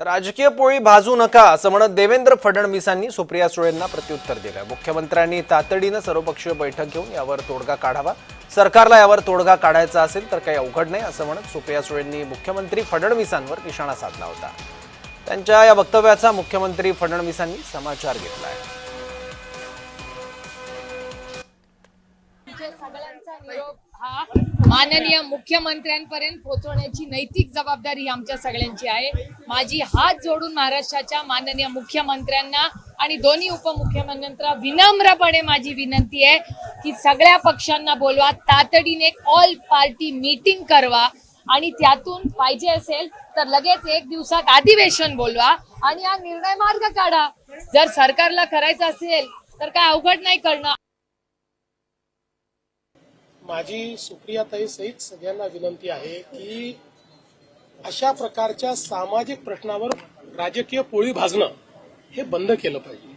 तर राजकीय पोळी भाजू नका असं म्हणत देवेंद्र फडणवीसांनी सुप्रिया सुळेंना प्रत्युत्तर दिलं. मुख्यमंत्र्यांनी तातडीनं सर्वपक्षीय बैठक घेऊन यावर तोडगा काढावा. सरकारला यावर तोडगा काढायचा असेल तर काही अवघड नाही असं म्हणत सुप्रिया सुळेंनी मुख्यमंत्री फडणवीसांवर निशाणा साधला होता. त्यांच्या या वक्तव्याचा मुख्यमंत्री फडणवीसांनी समाचार घेतला आहे सगळ्यांचा निरोप हा. माननीय मुख्यमंत्र्यांपर्यंत पोहोचवण्याची नैतिक जबाबदारी आमच्या सगळ्यांची आहे. माझी हात जोडून महाराष्ट्राच्या माननीय मुख्यमंत्र्यांना आणि दोन्ही उपमुख्यमंत्र्यांना विनम्रपणे माझी विनंती आहे की सगळ्या पक्षांना बोलवा तातडीने ऑल पार्टी मीटिंग करवा आणि त्यातून पाहिजे असेल तर लगेच एक दिवसात अधिवेशन बोलवा आणि हा निर्णय मार्ग काढा. जर सरकारला करायचं असेल तर काय अवघड नाही करणं माझी सुप्रियाताई सहित सगळ्यांना विनंती आहे की अशा प्रकारच्या सामाजिक प्रश्नावर राजकीय पोळी भाजणं हे बंद केलं पाहिजे.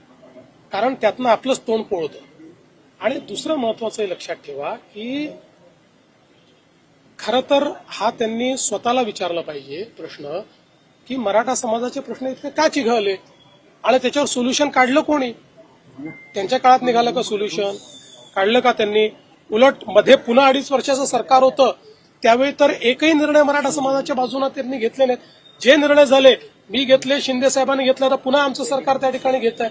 कारण त्यातनं आपलंच तोंड पोळतं. आणि दुसरं महत्वाचं हे लक्षात ठेवा की खरं तर हा त्यांनी स्वतःला विचारला पाहिजे प्रश्न की मराठा समाजाचे प्रश्न इतके का चिघळले? आणि त्याच्यावर सोल्युशन काढलं कोणी? त्यांच्या काळात निघालं का सोल्युशन काढलं का त्यांनी? उलटमध्ये पुन्हा अडीच वर्षाचं सरकार होतं त्यावेळी तर एकही निर्णय मराठा समाजाच्या बाजूने त्यांनी घेतले नाहीत. जे निर्णय झाले मी घेतले शिंदे साहेबांनी घेतले तर पुन्हा आमचं सरकार त्या ठिकाणी घेत आहे.